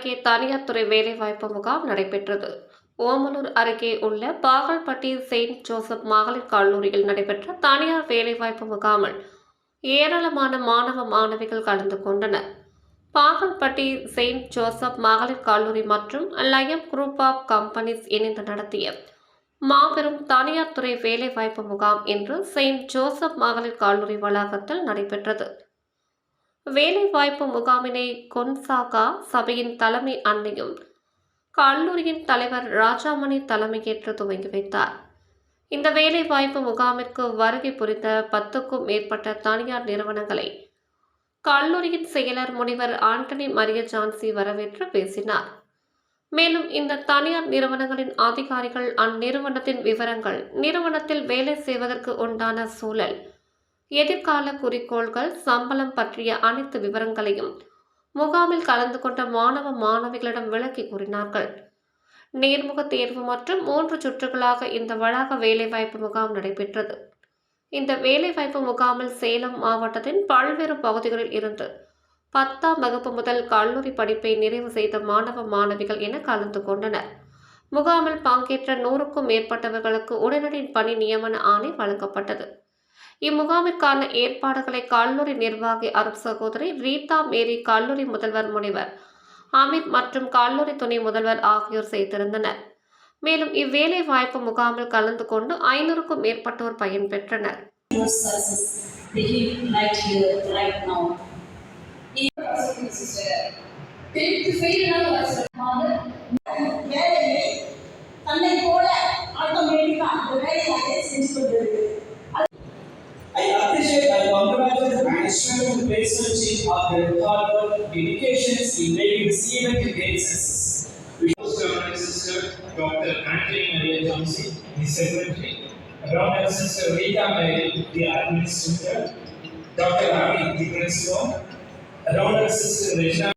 தனியார் துறை வேலைவாய்ப்பு முகாம் நடைபெற்றது. ஓமலூர் அருகே உள்ள பாகல்பட்டி செயின்ட் ஜோசப் மகளிர் கல்லூரியில் நடைபெற்ற தனியார் வேலைவாய்ப்பு முகாமில் ஏராளமான மாணவ மாணவிகள் கலந்து கொண்டனர். பாகல்பட்டி செயின்ட் ஜோசப் மகளிர் கல்லூரி மற்றும் லயம் குரூப் ஆஃப் கம்பெனிஸ் இணைந்து நடத்திய மாபெரும் தனியார் துறை வேலைவாய்ப்பு முகாம் இன்று செயின்ட் ஜோசப் மகளிர் கல்லூரி வளாகத்தில் நடைபெற்றது. வேலைவாய்ப்பு முகாமினை கொன்சாகா சபையின் தலைமை அன்னையும் கல்லூரியின் தலைவர் ராஜாமணி தலைமையேற்று துவங்கி வைத்தார். இந்த வேலைவாய்ப்பு முகாமிற்கு வருகை புரிந்த பத்துக்கும் மேற்பட்ட தனியார் நிறுவனங்களை கல்லூரியின் செயலர் முனிவர் ஆண்டனி மரிய ஜான்சி வரவேற்று பேசினார். மேலும் இந்த தனியார் நிறுவனங்களின் அதிகாரிகள் அந்நிறுவனத்தின் விவரங்கள் நிறுவனத்தில் வேலை செய்வதற்கு உண்டான சூழல் எதிர்கால குறிக்கோள்கள் சம்பளம் பற்றிய அனைத்து விவரங்களையும் முகாமில் கலந்து கொண்ட மாணவ மாணவிகளிடம் விளக்கி கூறினார்கள். நேர்முக தேர்வு மற்றும் மூன்று சுற்றுகளாக இந்த வளாக வேலைவாய்ப்பு முகாம் நடைபெற்றது. இந்த வேலைவாய்ப்பு முகாமில் சேலம் மாவட்டத்தின் பல்வேறு பகுதிகளில் இருந்து பத்தாம் வகுப்பு முதல் கல்லூரி படிப்பை நிறைவு செய்த மாணவ மாணவிகள் என கலந்து கொண்டனர். முகாமில் பங்கேற்ற நூறுக்கும் மேற்பட்டவர்களுக்கு உடனடி பணி நியமன ஆணை வழங்கப்பட்டது. இம்முகாமிற்கான ஏற்பாடுகளை கல்லூரி நிர்வாகி அருண் சகோதரி ரீதா மேரி கல்லூரி முதல்வர் முனைவர் அமித் மற்றும் கல்லூரி துணை முதல்வர் ஆகியோர் செய்திருந்தனர் மேலும் இவ்வேலை வாய்ப்பு முகாமில் கலந்து கொண்டு ஐநூறுக்கும் மேற்பட்டோர் பயன் பெற்றனர் success fail now. external research of the required medications in maybe receiving the great my Sister Dr. Anthony Maria Johnson, the secretary, along with Sister Rita Mary, the administrator, Dr. Ravi, the principal, along Sister